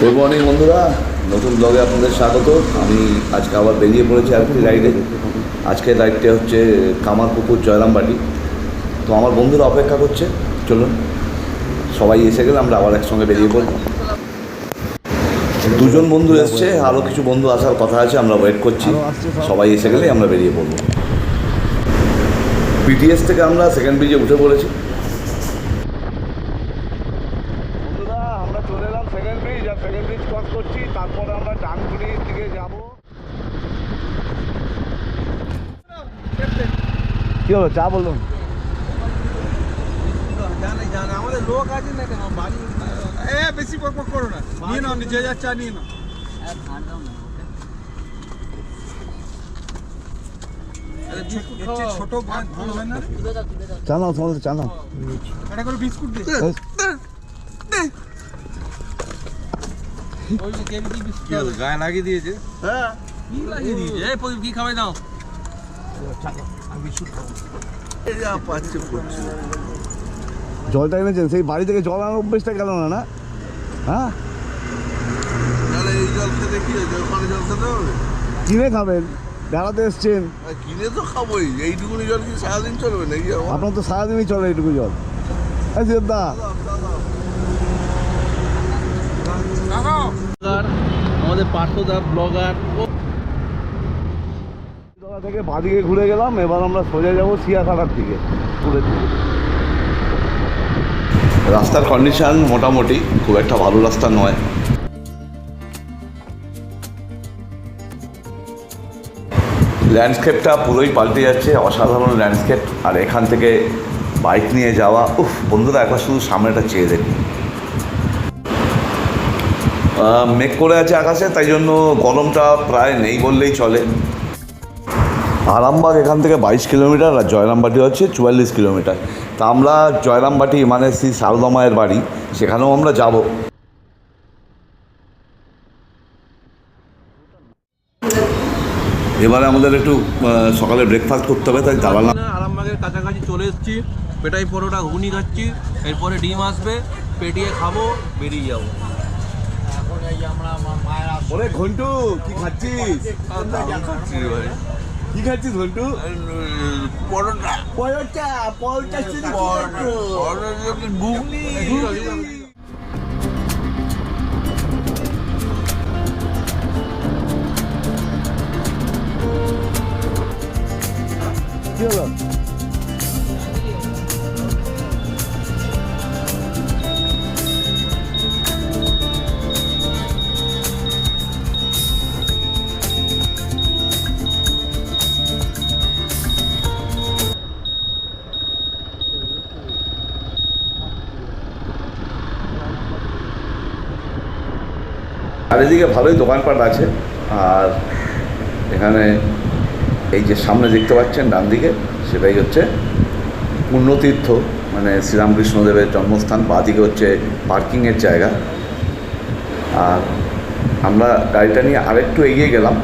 Good morning বন্ধুরা। নতুন ব্লগে আপনাদের স্বাগত। আমি আজকে আবার বেরিয়ে পড়েছি আর আরেকটি রাইডে আজকের রাইডটা হচ্ছে কামারপুকুর জয়রামবাটি। তো আমার বন্ধুরা অপেক্ষা করছে। চলুন, সবাই এসে গেলে আমরা আবার একসঙ্গে বেরিয়ে পড়ব। দুজন বন্ধু এসছে আরও কিছু বন্ধু আসার কথা আছে, আমরা ওয়েট করছি। সবাই এসে গেলে আমরা বেরিয়ে পড়ব। পিটিএস থেকে আমরা সেকেন্ড ব্রিজে উঠে পড়েছি বন্ধুরা আমরা চলে এলাম সেকেন্ড ব্রিজ আর সেকেন্ড ব্রিজ ক্রস করছি তারপরে আমরা ডানকুনির দিকে যাব কি হলো? চা বললাম জানে জানে আমাদের লোক আছে না কেন বাড়ি এ বেশি বক বক করো না নিয়ে নাও নিচে যাচ্ছে আর নিয়ে নাও ছোট ভাই না চা নাও তোমাদের চা একটা করে বিস্কুট দে যে গায়ে লাগিয়ে দিয়েছে। হ্যাঁ। কি লাগিয়ে দিয়েছে এই প্রদীপ কি খাবে জলটা এনেছেন? সেই বাড়ি থেকে জল আনার অভ্যেসটা গেল না না? হ্যাঁ? তাহলে এই জল খেতে কি হয়েছে? ওখানে জল খেতে হবে? কিনে খাবেন বেড়াতে এসছেন। কিনে তো খাবোই। এইটুকুনি জল কি সারাদিন চলবে নাকি আপনার তো সারাদিনই চলে এইটুকু জল। সিদ্ধা আমাদের পার্থদা ব্লগার থেকে বাদিকে ঘুরে গেলাম, এবার আমরা সোজা যাব সিয়াখানার দিকে ঘুরে রাস্তার কন্ডিশন মোটামুটি খুব একটা ভালো রাস্তা নয়। ল্যান্ডস্কেপটা পুরোই পাল্টে যাচ্ছে, অসাধারণ ল্যান্ডস্কেপ আর এখান থেকে বাইক নিয়ে যাওয়া, উফ, বন্ধুরা, একবার শুধু সামনেটা চেয়ে দেখুন। মেঘ করে আছে আকাশে, তাই জন্য গরমটা প্রায় নেই বললেই চলে। আরামবাগ এখান থেকে বাইশ কিলোমিটার আর জয়রামবাটি হচ্ছে চুয়াল্লিশ কিলোমিটার তা আমরা জয়রামবাটি মানে শ্রী সারদা মায়ের বাড়ি সেখানেও আমরা যাব এবারে আমাদের একটু সকালে ব্রেকফাস্ট করতে হবে তাই দাঁড়ালাম আরামবাগের কাছাকাছি চলে এসেছি পেটাই পরোটা ঘুগনি খাচ্ছি এরপরে ডিম আসবে পেটিয়ে খাব বেরিয়ে যাব ওরে ঘন্টু কি খাচ্ছিস কি খাচ্ছিস ঘন্টু পরোটা পরোটা পরোটা পরোটা ঘুগনি কি হলো আর এদিকে ভালোই দোকানপাট আছে। আর এখানে এই যে সামনে দেখতে পাচ্ছেন, ডান দিকে, সেটাই হচ্ছে পুণ্যতীর্থ। মানে শ্রীরামকৃষ্ণদেবের জন্মস্থান বাদিকে হচ্ছে পার্কিংয়ের জায়গা। আর আমরা গাড়িটা নিয়ে আরেকটু এগিয়ে গেলাম।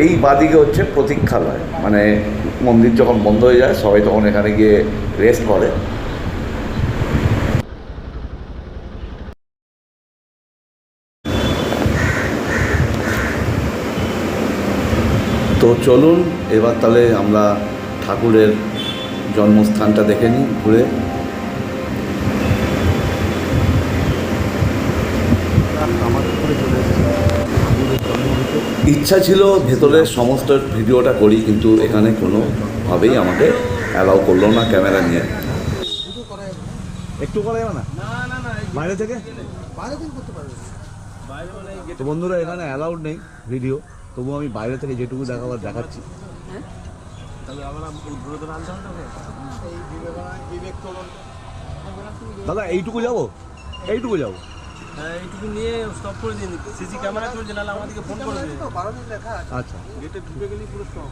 এই বাদিকে হচ্ছে প্রতীক্ষালয়। মানে মন্দির যখন বন্ধ হয়ে যায়, সবাই তখন এখানে গিয়ে রেস্ট করে। চলুন এবার তাহলে আমরা ঠাকুরের জন্মস্থানটা দেখে নিই ঘুরে। ইচ্ছা ছিল ভেতরের সমস্ত ভিডিওটা করি কিন্তু এখানে কোনোভাবেই আমাকে অ্যালাউ করল না ক্যামেরা নিয়ে। একটু করা যাবে না? না না না বাইরে থেকে? বাইরে থেকে করতে পারবে। বাইরে মানে তো বন্ধুরা এখানে অ্যালাউড নেই ভিডিও তবু আমি বাইরে থেকে যেটুকু দেখাবার দেখাচ্ছি। তরুণ দাদা এইটুকু যাব? এইটুকু যাব? হ্যাঁ এইটুকু নিয়ে স্টপ করে দিন সিসি ক্যামেরা চলছে নাহলে আমাদেরকে ফোন করে দিন আচ্ছা। গেটে ঢুকে গেলেই পুরো স্টপ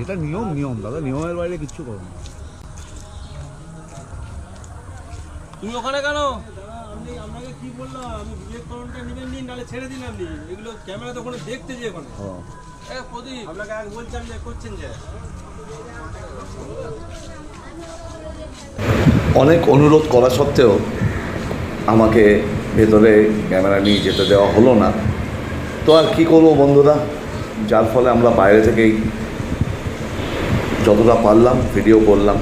এটা নিয়ম নিয়ম। দাদা নিয়মের বাইরে কিচ্ছু করো না। তুমি ওখানে কেন? আপনাকে কি বললাম আমি নিবেন নিন নাহলে ছেড়ে দিন আপনি এগুলো ক্যামেরা তো ওখানে দেখতে যে ওখানে ও। প্রদীপ আপনাকে আগে বলছিলাম যে করছেন যে। অনেক অনুরোধ করা সত্ত্বেও আমাকে ভেতরে ক্যামেরা নিয়ে যেতে দেওয়া হলো না। তো আর কি করব বন্ধুরা? যার ফলে আমরা বাইরে থেকেই যতটা পারলাম ভিডিও করলাম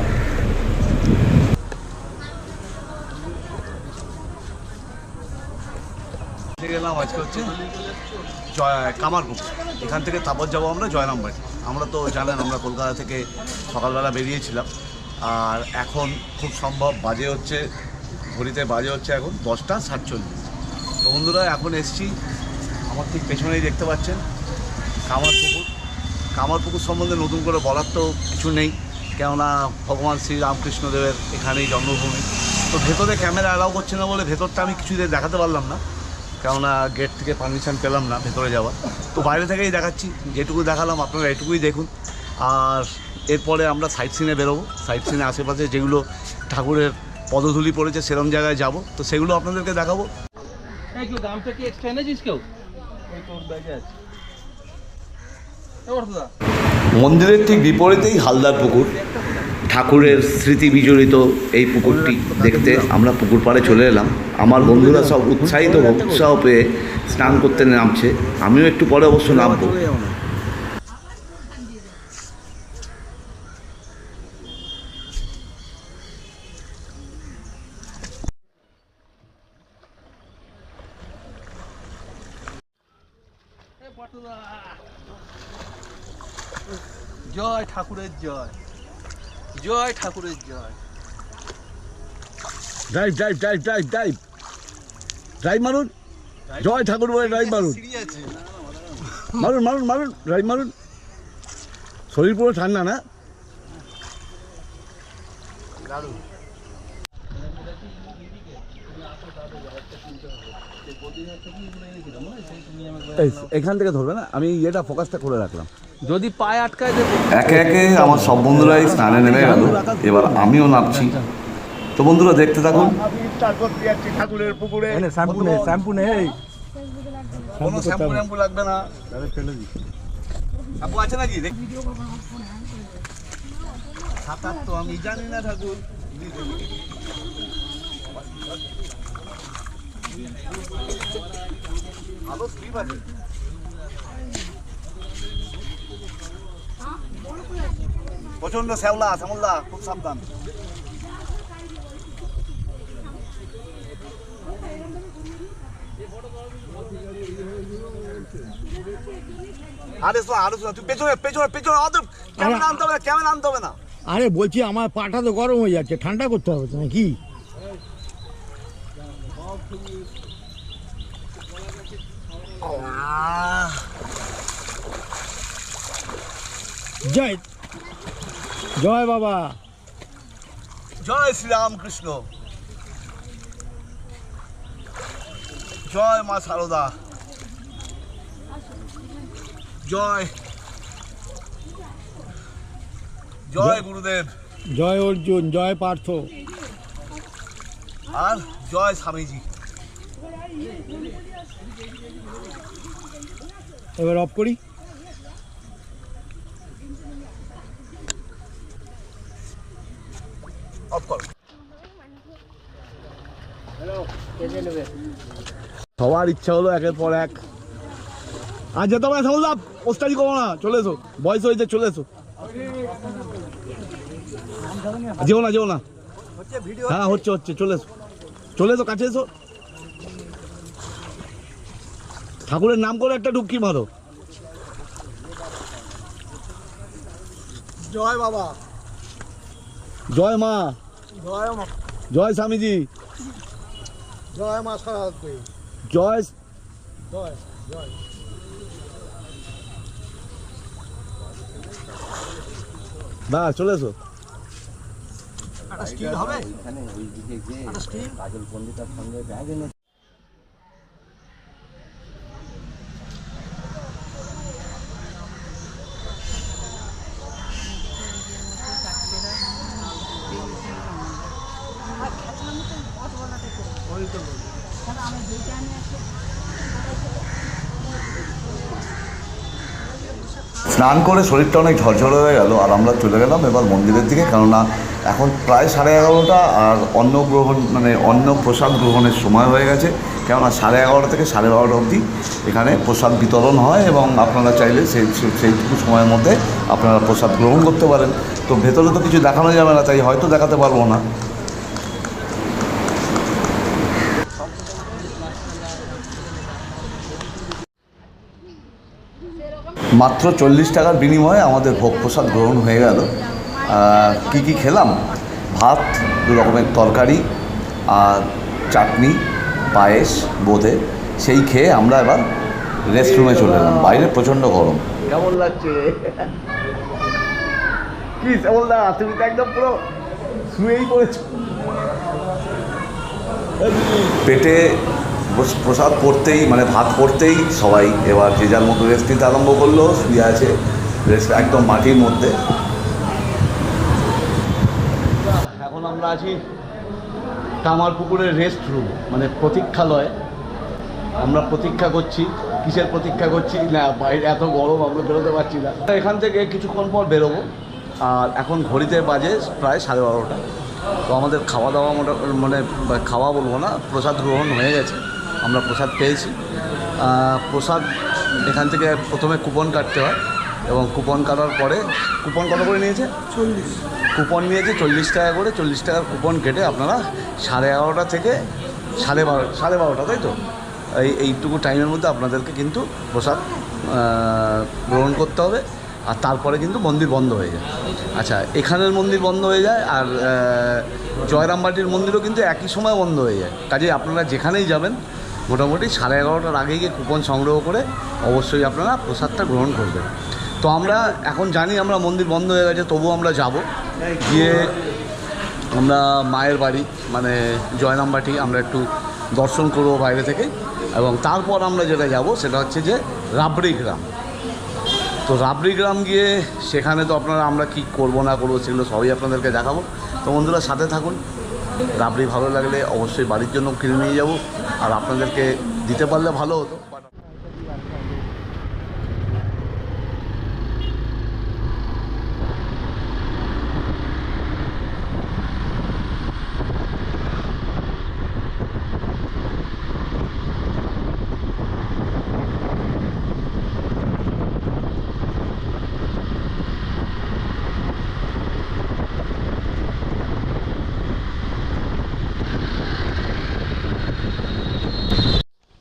গেলাম আজকে হচ্ছে জয় কামারপুকুর এখান থেকে তারপর যাব আমরা জয়রামবাড়ি আমরা তো জানেন আমরা কলকাতা থেকে সকালবেলা বেরিয়েছিলাম। আর এখন খুব সম্ভব বাজে হচ্ছে, ঘড়িতে বাজে হচ্ছে এখন দশটা সাতচল্লিশ। তো বন্ধুরা, এখন এসছি আমার ঠিক পেছনেই দেখতে পাচ্ছেন কামারপুকুর। কামারপুকুর সম্বন্ধে নতুন করে বলার তো কিছু নেই, কেননা ভগবান শ্রী রামকৃষ্ণদেবের এখানেই জন্মভূমি। তো ভেতরে ক্যামেরা অ্যালাউ করছে না বলে ভেতরটা আমি কিছুতে দেখাতে পারলাম না। কেননা গেট থেকে পারমিশন পেলাম না ভেতরে যাওয়ার তো বাইরে থেকেই দেখাচ্ছি যেটুকু দেখালাম আপনারা এটুকুই দেখুন। আর এরপরে আমরা সাইট সিনে বেরোবো। সাইট সিনে আশেপাশে যেগুলো ঠাকুরের পদধূলি পড়েছে সেরম জায়গায় যাব। তো সেগুলো আপনাদেরকে দেখাবো। দামটা কি এক্সট্রা এনেছিস কেউ? মন্দিরের ঠিক বিপরীতেই হালদার পুকুর। ঠাকুরের স্মৃতি বিজড়িত এই পুকুরটি দেখতে আমরা পুকুর পাড়ে চলে এলাম। আমার বন্ধুরা সব উৎসাহিত উৎসাহ পেয়ে স্নান করতে নামছে। আমিও একটু পরে অবশ্য নামবো। জয় ঠাকুরের জয়। জয় ঠাকুরের জয়। Drive drive drive drive drive drive মারুন। জয় ঠাকুর বলে ড্রাইভ মারুন। মারুন মারুন। মারুন ড্রাইভ মারুন শরীর পুরো ঠান্ডা না? এখান থেকে ধরবে না? আমি ইয়েটা ফোকাসটা করে রাখলাম। যদি পায়ে আটকায় দেবো। একে একে আমার সব বন্ধুরাই স্নানে নেমে গেল। এবার আমিও নামছি। তো বন্ধুরা দেখতে থাকুন। ঠাকুরের পুকুরে শ্যাম্পু নেই শ্যাম্পু নেই কোনো শ্যাম্পু লাগবে না। শ্যাম্পু আছে নাকি? সাঁতার তো আমি জানি না ঠাকুর। ভালো স্লিপ আছে। প্রচণ্ড শ্যাওলা শ্যামল্লা খুব সাবধান। আরে শোনা আরে শোনা তুই পেছনে পেছনে পেছনে অত ক্যামেরা আনতে হবে না ক্যামেরা আনতে হবে না? আরে বলছি আমার পাটা তো গরম হয়ে যাচ্ছে ঠান্ডা করতে হবে তো নাকি? জয়। জয় বাবা। জয় শ্রীরামকৃষ্ণ। জয় মা সারদা। জয়। জয় গুরুদেব। জয় অর্জুন জয় পার্থ। আর জয় স্বামীজি। এবার অফ করি? অফ কর। সবার ইচ্ছা হলো একের পর এক। আর যেতে হবে সামুল্লা পোস্টারি করো না চলে এসো। বয়স হয়েছে চলে এসো। যেও না যেও না। হ্যাঁ হচ্ছে হচ্ছে চলে এসো। চলে এসো কাছে এসো। ঠাকুরের নাম করে একটা ডুবকি মারো। জয় বাবা। জয় মা। জয় স্বামীজি। জয় মা সরস্বতী জয় জয় জয়। না চলে এসো। হবে? স্নান করে শরীরটা অনেক ঝরঝরে হয়ে গেল, আর আমরা চলে গেলাম এবার মন্দিরের দিকে। কেননা এখন প্রায় সাড়ে এগারোটা, আর অন্ন গ্রহণ মানে অন্ন প্রসাদ গ্রহণের সময় হয়ে গেছে। কেননা সাড়ে এগারোটা থেকে সাড়ে বারোটা অবধি এখানে প্রসাদ বিতরণ হয়, এবং আপনারা চাইলে সেই, সেই- সেইটুকু সময়ের মধ্যে আপনারা প্রসাদ গ্রহণ করতে পারেন। তো ভেতরে তো কিছু দেখানো যাবে না, তাই হয়তো দেখাতে পারব না। মাত্র চল্লিশ টাকার বিনিময়ে আমাদের ভোগ প্রসাদ গ্রহণ হয়ে গেল। কি কি খেলাম? ভাত দু রকমের তরকারি আর চাটনি পায়েস বোঁদে সেই খেয়ে আমরা এবার রেস্টরুমে চলে এলাম। বাইরে প্রচণ্ড গরম। কেমন লাগছে? কি তুমি তো একদম পুরো শুয়েই পড়েছো। পেটে প্রসাদ পড়তেই মানে ভাত পড়তেই সবাই এবার যে যার মতো রেস্ট নিতে আরম্ভ করল, শুয়ে আছে রেস্ট একদম মাটির মধ্যে। এখন আমরা আছি কামার পুকুরের রেস্ট রুম মানে প্রতীক্ষালয়। আমরা প্রতীক্ষা করছি, কিসের প্রতীক্ষা করছি? না, বাইরে এত গরম, আমরা বেরোতে পারছি না। এখান থেকে কিছুক্ষণ পর বেরোবো, আর এখন ঘড়িতে বাজে প্রায় সাড়ে বারোটা। তো আমাদের খাওয়া দাওয়া মোটা মানে খাওয়া বলব না, প্রসাদ গ্রহণ হয়ে গেছে। আমরা প্রসাদ পেয়েছি। প্রসাদ এখান থেকে প্রথমে কুপন কাটতে হয় এবং কুপন কাটার পরে কুপন কত করে নিয়েছে? চল্লিশ। কুপন নিয়েছে চল্লিশ টাকা করে। চল্লিশ টাকার কুপন কেটে আপনারা সাড়ে এগারোটা থেকে সাড়ে বারো সাড়ে বারোটা তাই তো? এই এইটুকু টাইমের মধ্যে আপনাদেরকে কিন্তু প্রসাদ গ্রহণ করতে হবে। আর তারপরে কিন্তু মন্দির বন্ধ হয়ে যায়। আচ্ছা এখানের মন্দির বন্ধ হয়ে যায় আর জয়রামবাটির মন্দিরও কিন্তু একই সময় বন্ধ হয়ে যায়। কাজে আপনারা যেখানেই যাবেন মোটামুটি সাড়ে এগারোটার আগে গিয়ে কুপন সংগ্রহ করে অবশ্যই আপনারা প্রসাদটা গ্রহণ করবেন। তো আমরা এখন জানি আমরা মন্দির বন্ধ হয়ে গেছে, তবুও আমরা যাব। গিয়ে আমরা মায়ের বাড়ি মানে জয়নামবাটি আমরা একটু দর্শন করব বাইরে থেকে। এবং তারপর আমরা যেটা যাব সেটা হচ্ছে যে রাবড়ি গ্রাম। তো রাবড়ি গ্রাম গিয়ে সেখানে তো আপনারা আমরা কি করব না করব সেগুলো সবই আপনাদেরকে দেখাবো। তো বন্ধুরা সাথে থাকুন। রাবড়ি ভালো লাগলে অবশ্যই বাড়ির জন্য কিনে নিয়ে যাব। আর আপনাদেরকে দিতে পারলে ভালো হতো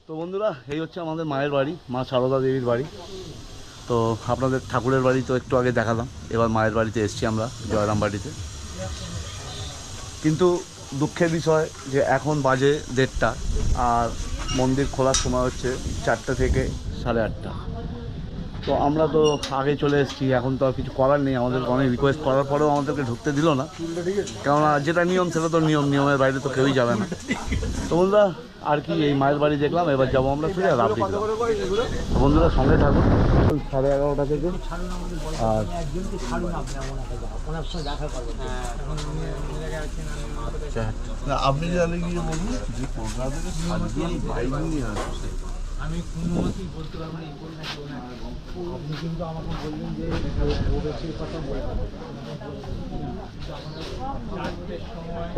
তো বন্ধুরা, এই হচ্ছে আমাদের মায়ের বাড়ি, মা সারদা দেবীর বাড়ি। তো আপনাদের ঠাকুরের বাড়ি তো একটু আগে দেখালাম, এবার মায়ের বাড়িতে এসেছি আমরা, জয়রাম বাড়িতে। কিন্তু দুঃখের বিষয় যে এখন বাজে দেড়টা, আর মন্দির খোলার সময় হচ্ছে চারটে থেকে সাড়ে আটটা। তো আমরা তো আগে চলে এসেছি, এখন তো আর কিছু করার নেই, আমাদের অনেক রিকোয়েস্ট করার পরেও আমাদেরকে ঢুকতে দিল না। কেননা যেটা নিয়ম সেটা তো নিয়ম, নিয়মের বাইরে তো কেউই যাবে না। তো বন্ধুরা আর কি এই মায়ের বাড়ি দেখলাম এবার যাব আমরা ফিরে গ্রাম। বন্ধুরা সঙ্গে থাকুন। সাড়ে এগারোটা থেকে। আর না আপনি জানে গিয়ে বলুন যে কলকাতা থেকে সাতজন বাইক নিয়ে আসছে।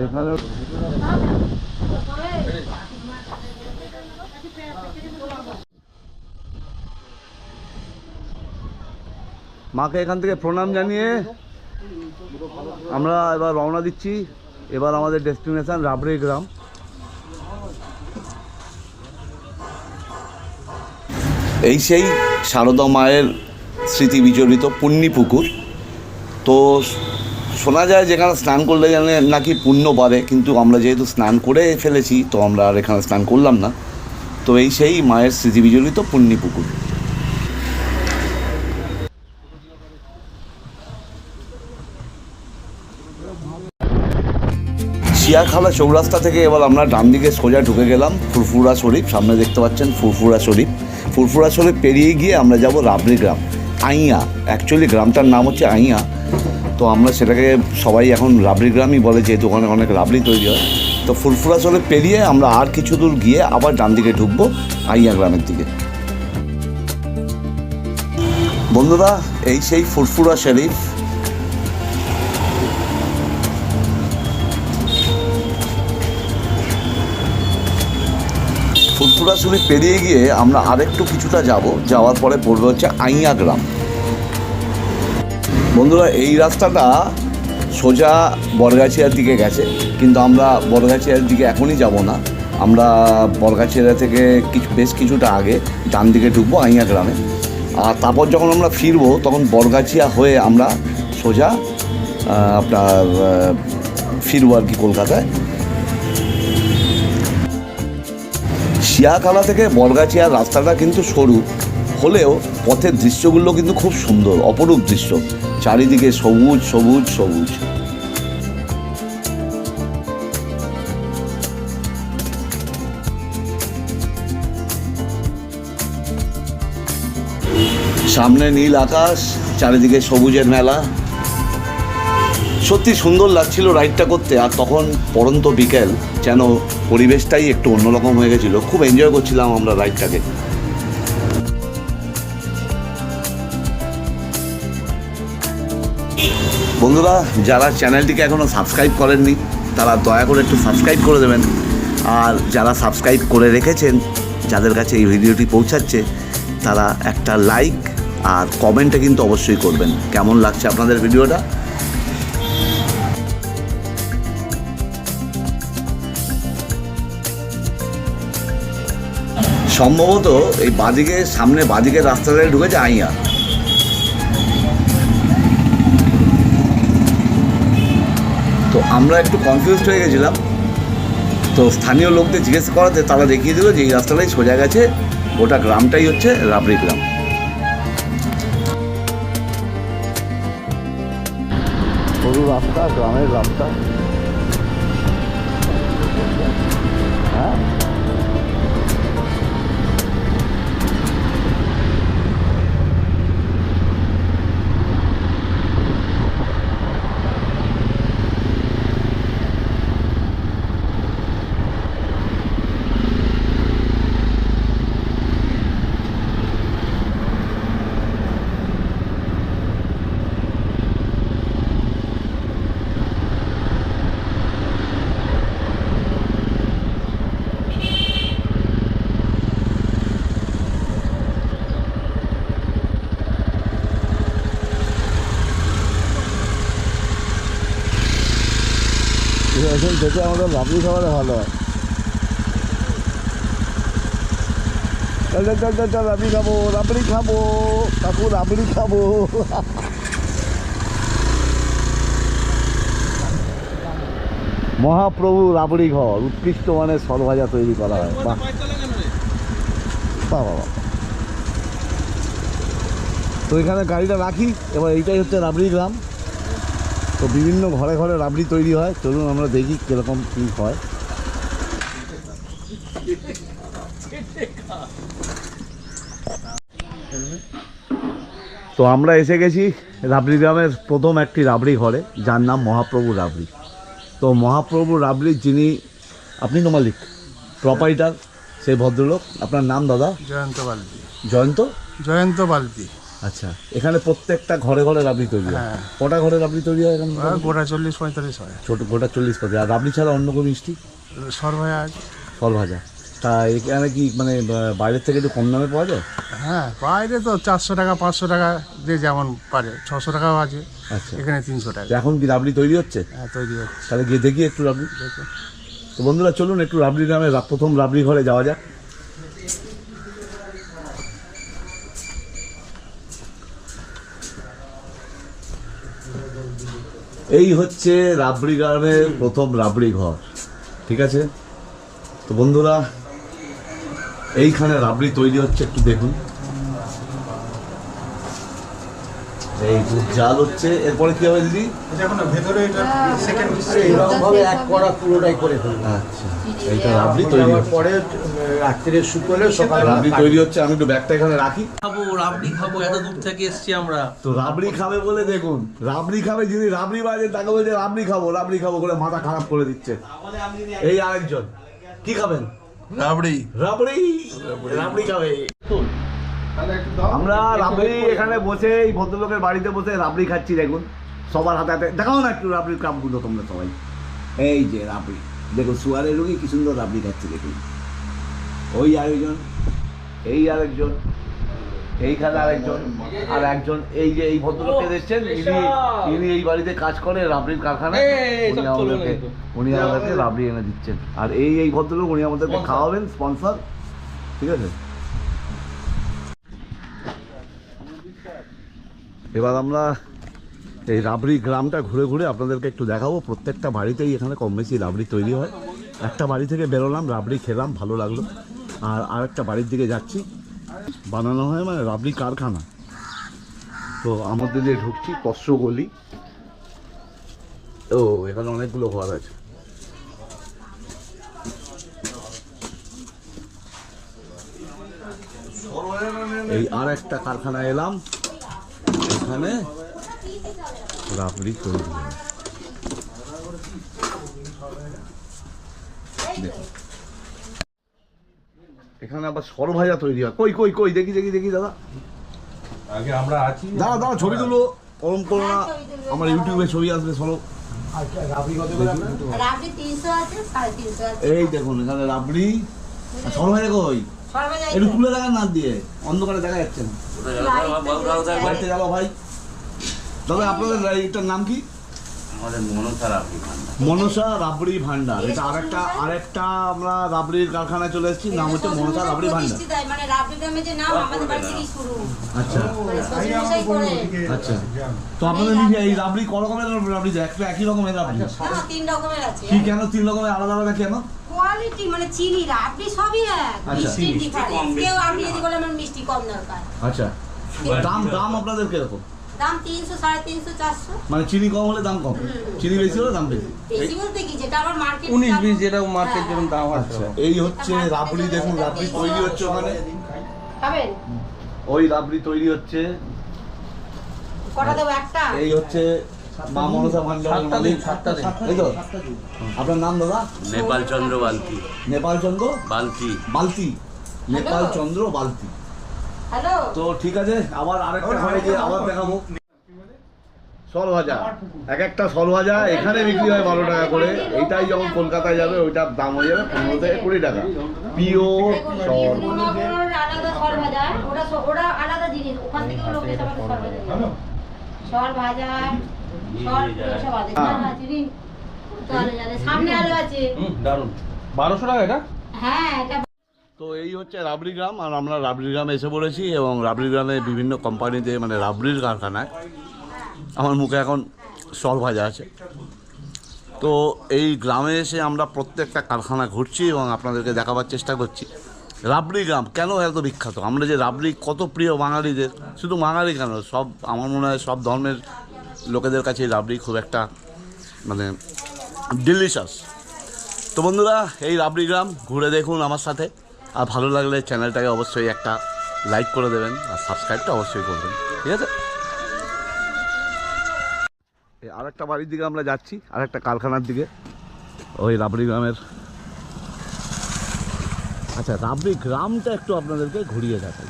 এখানে মাকে এখান থেকে প্রণাম জানিয়ে আমরা এবার রওনা দিচ্ছি। এবার আমাদের ডেস্টিনেশন রাবড়ি গ্রাম। এই সেই শারদা মায়ের স্মৃতি বিজড়িত পুণ্যি পুকুর। তো শোনা যায় যেখানে স্নান করলে জানে নাকি পুণ্য বাড়ে, কিন্তু আমরা যেহেতু স্নান করে ফেলেছি, তো আমরা আর এখানে স্নান করলাম না। তো এই সেই মায়ের স্মৃতি বিজড়িত পুণ্যি পুকুর। শিয়াখালা চৌরাস্তা থেকে এবার আমরা ডান দিকে সোজা ঢুকে গেলাম, ফুরফুরা শরীফ। সামনে দেখতে পাচ্ছেন ফুরফুরা শরীফ। ফুরফুরা শরীফ পেরিয়ে গিয়ে আমরা যাব রাবড়ি গ্রাম, আইয়া। অ্যাকচুয়ালি গ্রামটার নাম হচ্ছে আইয়া। তো আমরা সেটাকে সবাই এখন রাবড়ি গ্রামই বলে, যেহেতু ওখানে অনেক রাবড়ি তৈরি হয়। তো ফুরফুরা শরীফ পেরিয়ে আমরা আর কিছু দূর গিয়ে আবার ডান দিকে ঢুকবো আইয়া গ্রামের দিকে। বন্ধুরা, এই সেই ফুরফুরা শরীফ শরীফ পেরিয়ে গিয়ে আমরা আরেকটু কিছুটা যাব। যাওয়ার পরে পড়বে হচ্ছে আইয়া গ্রাম বন্ধুরা, এই রাস্তাটা সোজা বরগাছিয়ার দিকে গেছে। কিন্তু আমরা বরগাছিয়ার দিকে এখনই যাব না। আমরা বরগাছিয়া থেকে কিছু বেশ কিছুটা আগে ডান দিকে ঢুকবো আইয়া গ্রামে আর তারপর যখন আমরা ফিরবো, তখন বরগাছিয়া হয়ে আমরা সোজা আপনার ফিরবো আর কি কলকাতায়। শিয়াখালা থেকে বরগাছিয়ার রাস্তাটা কিন্তু সরু। হলেও পথের দৃশ্যগুলো কিন্তু খুব সুন্দর, অপরূপ দৃশ্য। চারিদিকে সবুজ সবুজ সবুজ। সামনে নীল আকাশ, চারিদিকে সবুজের মেলা। সত্যি সুন্দর লাগছিল রাইডটা করতে, আর তখন পরন্ত বিকেল, যেন পরিবেশটাই একটু অন্যরকম হয়ে গেছিল। খুব এনজয় করছিলাম আমরা রাইডটাকে বন্ধুরা, যারা চ্যানেলটিকে এখনও সাবস্ক্রাইব করেননি, তারা দয়া করে একটু সাবস্ক্রাইব করে দেবেন। আর যারা সাবস্ক্রাইব করে রেখেছেন, যাদের কাছে এই ভিডিওটি পৌঁছাচ্ছে, তারা একটা লাইক আর কমেন্টে কিন্তু অবশ্যই করবেন। কেমন লাগছে আপনাদের ভিডিওটা সম্ভবত এই বাদিকে, সামনে বাদিকে রাস্তাটা ঢুকেছে আইয়া। তো আমরা একটু কনফিউজড হয়ে গেছিলাম। তো স্থানীয় লোকদের জিজ্ঞেস করাতে তারা দেখিয়ে দিল যে এই রাস্তাটাই সোজা গেছে, গোটা গ্রামটাই হচ্ছে রাবড়ি গ্রাম। সরু রাস্তা, গ্রামের রাস্তা। হ্যাঁ? এখন যেতে আমাদের রাবড়ি খাবারে ভালো হয়। চল চল চল রাবড়ি খাব রাবড়ি খাব, কাকু রাবড়ি খাব। মহাপ্রভু রাবড়ি ঘর, উৎকৃষ্ট মানের সরভাজা তৈরি করা হয়। বাহ। বাহ। তো এখানে গাড়িটা রাখি, এবার এইটাই হচ্ছে রাবড়ি গ্রাম। তো বিভিন্ন ঘরে ঘরে রাবড়ি তৈরি হয় চলুন আমরা দেখি কীরকম কী হয়। তো আমরা এসে গেছি রাবড়ি গ্রামের প্রথম একটি রাবড়ি ঘরে যার নাম মহাপ্রভু রাবড়ি। তো মহাপ্রভু রাবড়ির যিনি আপনি তো মালিক প্রপাইটার সেই ভদ্রলোক। আপনার নাম দাদা? জয়ন্ত বালতি জয়ন্ত? জয়ন্ত বালতি আচ্ছা এখানে প্রত্যেকটা ঘরে ঘরে রাবড়ি তৈরি হয়। হ্যাঁ। কটা ঘরে রাবড়ি তৈরি হয় এখানে? গোটা চল্লিশ পঁয়তাল্লিশ হয়। ছোট গোটা চল্লিশ পাতি আর রাবড়ি ছাড়া অন্য কোনো মিষ্টি? সরভাজা ফল তা এখানে কি মানে বাইরের থেকে একটু কম দামে পাওয়া যায়? হ্যাঁ বাইরে তো চারশো টাকা পাঁচশো টাকা যে যেমন পারে ছশো টাকাও আছে। আচ্ছা। এখানে তিনশো টাকা। এখন কি রাবড়ি তৈরি হচ্ছে? হ্যাঁ তৈরি হচ্ছে। তাহলে গিয়ে দেখি একটু রাবড়ি। তো বন্ধুরা চলুন একটু রাবড়ি গ্রামে প্রথম রাবড়ি ঘরে যাওয়া যাক। এই হচ্ছে রাবড়ি গ্রামের প্রথম রাবড়ি ঘর, ঠিক আছে? তো বন্ধুরা, এইখানে রাবড়ি তৈরি হচ্ছে, একটু দেখুন। এই দুধ জাল হচ্ছে এরপরে কি হবে দিদি? এরকম এক কড়া পুরোটাই করে ফেলব। আচ্ছা এইটা রাবড়ি তৈরি পরে রাত্রে শুকোলে সকালে রাবড়ি তৈরি হচ্ছে আমি একটু ব্যাগটা এখানে রাখি। খাব রাবড়ি খাব এত দূর থেকে এসছি আমরা। তো রাবড়ি খাবে বলে দেখুন রাবড়ি খাবে যিনি রাবড়ি বাজে তাকে বলছে রাবড়ি খাব রাবড়ি খাব করে মাথা খারাপ করে দিচ্ছে। এই আরেকজন কি খাবেন? রাবড়ি। রাবড়ি রাবড়ি। খাবে। আমরা রাবড়ি এখানে বসে এই ভদ্রলোকের বাড়িতে বসে রাবড়ি খাচ্ছি দেখুন। সবার হাতে হাতে দেখাও না একটু রাবড়ির কাপগুলো তোমরা সবাই। এই যে রাবড়ি। দেখুন সুয়ারের রুগী কি সুন্দর রাবড়ি খাচ্ছে দেখুন। ওই আরেকজন এই আরেকজন এইখানে আরেকজন আর একজন এই যে এই ভদ্রলোককে দেখছেন? ইনি ইনি এই বাড়িতে কাজ করে রাবড়ির কারখানায়। উনি আমাদেরকে উনি আমাদেরকে রাবড়ি এনে দিচ্ছেন। আর এই এই ভদ্রলোক উনি আমাদেরকে খাওয়াবেন স্পন্সর ঠিক আছে? এবার আমরা এই রাবড়ি গ্রামটা ঘুরে ঘুরে আপনাদেরকে একটু দেখাবো। প্রত্যেকটা বাড়িতেই এখানে কম বেশি রাবড়ি তৈরি হয়। একটা বাড়ি থেকে বেরোলাম, রাবড়ি খেলাম, ভালো লাগল। আর আরেকটা বাড়ির দিকে যাচ্ছি। বানানো হয় মানে রাবড়ি কারখানা। তো আমাদের দিয়ে ঢুকছি, কষ্ট গলি। ও, এখানে অনেকগুলো ঘর আছে। এই আর একটা কারখানা এলাম। এখানে? রাবড়ি তৈরি হয়। এখানে আবার সরভাজা তৈরি হয়। কই কই কই দেখি দেখি দেখি দাদা। আগে আমরা আছি। দাদা দাদা ছবি তুলো। ওরম করো না। আমার ইউটিউবে ছবি আসবে সরো। আছে এই দেখুন এখানে রাবড়ি। সরভাজা কই? একটু তুলে দেখান না দিয়ে। অন্ধকারে দেখা যাচ্ছে না। বাড়িতে যাব ভাই। দাদা আপনাদের এইটার নাম কি? আমাদের মনসা রাখি মনসা রাবড়ি ভান্ডার। এটা আরেকটা আরেকটা আমরা রাবড়ির কারখানায় চলে এসেছি নাম হচ্ছে মনসা রাবড়ি ভান্ডার। মানে রাবড়ি গ্রামে যে নাম আমাদের বাড়ি থেকেই শুরু। আচ্ছা। মানে আচ্ছা। তো আপনাদের নিজে এই রাবড়ি ক রকমের রাবড়ি? দেয় একটা একই রকমের রাবড়ি। তিন রকমের আছে। কি কেন তিন রকমের? আলাদা আলাদা কেন কোয়ালিটি মানে চিনি রাবড়ি সবই এক। আচ্ছা। ডিফারেন্স। কেউ আপনি যদি বলে আমার মিষ্টি কম দরকার। আচ্ছা। দাম দাম আপনাদের কীরকম? দাম মানে চিনি কম হলে দাম কম। চিনি বেশি হলে দাম বেশি। বেশি বলতে কি? যেটা আমার মার্কেট উনিশ বিশ যেটা মার্কেট যেরকম দাম আছে। আচ্ছা এই হচ্ছে রাবড়ি দেখুন রাবড়ি তৈরি হচ্ছে ওখানে। খাবেন? ওই রাবড়ি তৈরি হচ্ছে। কটা দেবো? একটা? এই হচ্ছে মা মনসা ভান্ডারের মালিক। সাতটা এই তো? আপনার নাম দাদা? নেপাল চন্দ্র বালতি। নেপাল চন্দ্র? বালতি। বালতি। নেপাল চন্দ্র বালতি। তো ঠিক আছে আবার আরেকটা ঘরে গিয়ে আবার দেখাবো। সল ভাজা এক একটা সল ভাজা এখানে বিক্রি হয় বারো টাকা করে। এইটাই যখন কলকাতায় যাবে ওইটার দাম হয়ে যাবে পনেরো থেকে কুড়ি টাকা পিওর সল হুম দারুণ বারোশো টাকা এটা? হ্যাঁ এটা তো এই হচ্ছে রাবড়ি গ্রাম, আর আমরা রাবড়ি গ্রামে এসে পড়েছি এবং রাবড়ি গ্রামে বিভিন্ন কোম্পানিতে মানে রাবড়ির কারখানায় আমার মুখে এখন সল ভাজা আছে। তো এই গ্রামে এসে আমরা প্রত্যেকটা কারখানা ঘুরছি এবং আপনাদেরকে দেখাবার চেষ্টা করছি। রাবড়ি গ্রাম কেন এত বিখ্যাত? আমরা যে রাবড়ি কত প্রিয় বাঙালিদের, শুধু বাঙালি কেন, সব আমার মনে হয় সব ধর্মের লোকেদের কাছে রাবড়ি খুব একটা মানে ডিলিশাস তো বন্ধুরা, এই রাবড়ি গ্রাম, ঘুরে দেখুন আমার সাথে। আর ভালো লাগলে চ্যানেলটাকে অবশ্যই একটা লাইক করে দেবেন আর সাবস্ক্রাইবটা অবশ্যই করবেন। ঠিক আছে? আর একটা বাড়ির দিকে আমরা যাচ্ছি আর একটা কারখানার দিকে। ওই রাবড়ি গ্রামের। আচ্ছা রাবড়ি গ্রামটা একটু আপনাদেরকে ঘুরিয়ে দেখাই।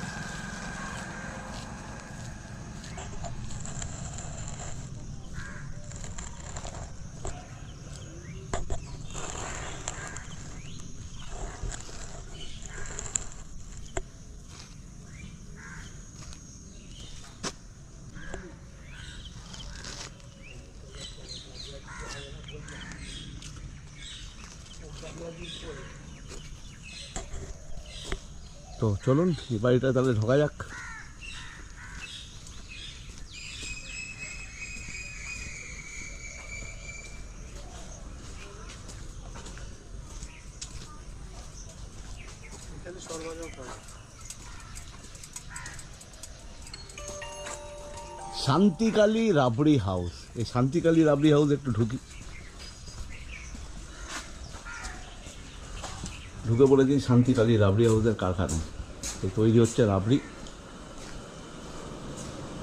তো চলুন, এই বাড়িটা তাহলে ঢোকা যাক। শান্তিকালী রাবড়ি হাউস। এই শান্তিকালী রাবড়ি হাউস একটু ঢুকি ঢুকে পড়েছি শান্তিকালী রাবড়ি হাউসের কারখানা তো তৈরি হচ্ছে রাবড়ি।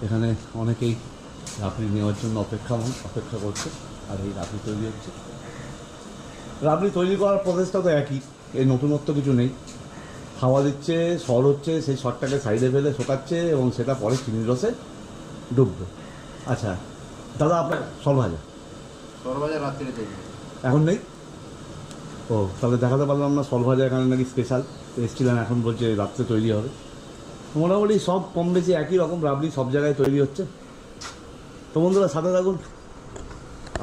এখানে অনেকেই রাবড়ি নেওয়ার জন্য অপেক্ষা অপেক্ষা করছে আর এই রাবড়ি তৈরি হচ্ছে। রাবড়ি তৈরি করার প্রসেসটা তো একই এই নতুনত্ব কিছু নেই। হাওয়া দিচ্ছে শর হচ্ছে সেই শরটাকে সাইডে ফেলে শোকাচ্ছে এবং সেটা পরে চিনির রসে ডুববে। আচ্ছা দাদা আপনার সল ভাজা সরবাজার রাত্রিতে এখন নেই? ও, তাহলে দেখাতে পারলাম না সল ভাজা এখানে নাকি স্পেশাল এসেছিলাম, এখন বলছে রাত্রে তৈরি হবে। মোটামুটি সব কম বেশি একই রকম রাবড়ি সব জায়গায় তৈরি হচ্ছে। তো বন্ধুরা, সাথে থাকুন।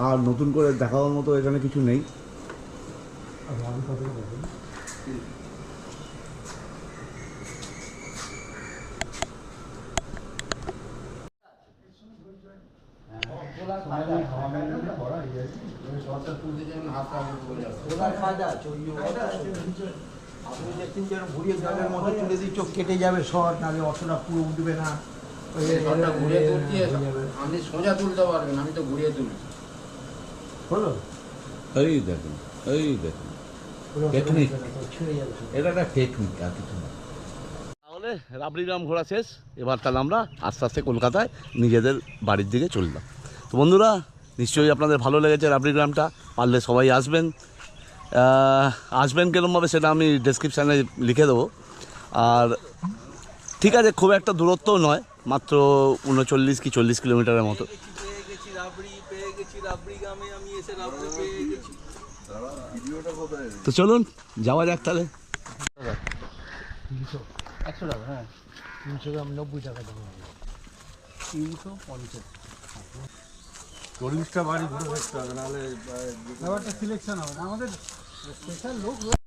আর নতুন করে দেখাবার মতো এখানে কিছু নেই। ঘুরিয়ে জলের মতো তুলে দিই চোখ কেটে যাবে নাহলে অতটা পুরো উঠবে না। ওই যে- ঘরটা ঘুরিয়ে তুলছি আপনি সোজা তুলতে পারবেন আমি তো ঘুরিয়ে তুলি। হলো? এই দেখুন এই দেখুন। পুরো Technique. ছিঁড়ে যাবে সব। এটা একটা টেকনিক আর কিছু না। তাহলে রাবড়ি গ্রাম ঘোরা শেষ। এবার তাহলে আমরা আস্তে আস্তে কলকাতায় নিজেদের বাড়ির দিকে চললাম। তো বন্ধুরা নিশ্চয়ই আপনাদের ভালো লেগেছে রাবড়ি গ্রামটা পারলে সবাই আসবেন। আসবেন কিরমভাবে সেটা আমি ডেসক্রিপশানে লিখে দেবো। আর ঠিক আছে খুব একটা দূরত্বও নয় মাত্র উনচল্লিশ কি চল্লিশ কিলোমিটারের মতো। পেয়ে গেছি রাবড়ি পেয়ে গেছি রাবড়ি গ্রামে আমি এসে রাবড়ি পেয়ে গেছি তো চলুন যাওয়া যাক তাহলে। একশো টাকা হ্যাঁ তিনশো গ্রাম নব্বই টাকা দাম তিনশো পঞ্চাশ চল্লিশটা বাড়ি ঘুরে দেখতে হবে নাহলে ব্যাপারটা সিলেকশন হবে না। আমাদের স্পেশাল লোক